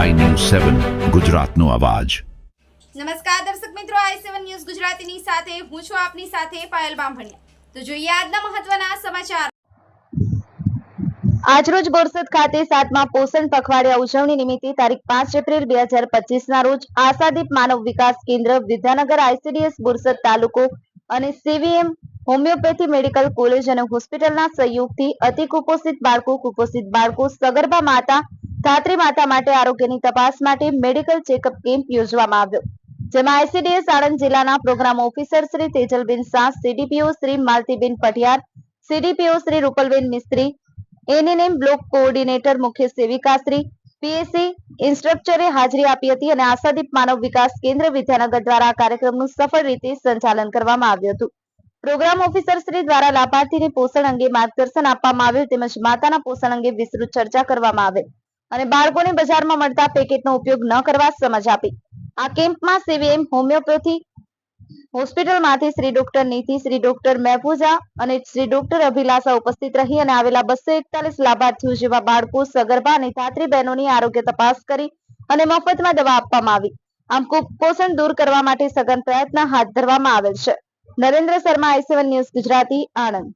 સેવન ગુજરાતનો અવાજ. નમસ્કાર દર્શક મિત્રો આઈ સેવન ન્યૂઝ ગુજરાતીની સાથે હું છું આપની સાથે પાયલ બામભણિયા. તો જોઈએ આજના મહત્વના સમાચાર. આજરોજ બોરસદ ખાતે સાતમા પોષણ પખવાડિયા ઉજવણી નિમિત્તે તારીખ પાંચ એપ્રિલ બે હજાર પચીસના રોજ આશાદીપ માનવ વિકાસ કેન્દ્ર વિદ્યાનગર આઈસીડીએસ બોરસદ તાલુકો અને સીવીએમ હોમિયોપેથી મેડિકલ કોલેજ અને હોસ્પિટલના સહયોગથી અતિ કુપોષિત બાળકો કુપોષિત બાળકો સગર્ભા માતા ધાત્રી માતા માટે આરોગ્યની તપાસ માટે મેડિકલ ચેકઅપ કેમ્પ યોજવામાં આવ્યો, જેમાં આઈસીડીએસ આણંદ જિલ્લાના program officer Shri Tejalben Shah, CDPO Shri Maltiben Pathiyar CDPO Shri Rupalben Mistry, NNM block coordinator મુખ્ય સેવિકા પીએસસી ઇન્સ્ટ્રક્ટરે હાજરી આપી હતી અને આશાદીપ માનવ વિકાસ કેન્દ્ર વિદ્યાનગર દ્વારા કાર્યક્રમનું સફળ રીતે સંચાલન કરવામાં આવ્યું હતું. પ્રોગ્રામ ઓફિસર શ્રી દ્વારા લાભાર્થીને પોષણ અંગે માર્ગદર્શન આપવામાં આવ્યું તેમજ માતાના પોષણ અંગે વિસ્તૃત ચર્ચા કરવામાં આવે. અને બાળકોને બજારમાં મળતા પેકેટનો ઉપયોગ ન કરવા સમજ આપી. આ કેમ્પમાં સીવીએમ હોમિયોપેથી, હોસ્પિટલમાંથી શ્રી ડોક્ટર નીતિ, શ્રી ડોક્ટર મહેફૂજા અને શ્રી ડોક્ટર અભિલાષા ઉપસ્થિત રહી અને આવેલા બસો એકતાલીસ લાભાર્થીઓ જેવા બાળકો, સગર્ભા અને ધાત્રી બહેનોની આરોગ્ય તપાસ કરી અને મફતમાં દવા આપવામાં આવી. આમ કુપોષણ દૂર કરવા માટે સઘન પ્રયત્ન હાથ ધરવામાં આવેલ છે. Narendra Sharma I news Gujarati, Anand.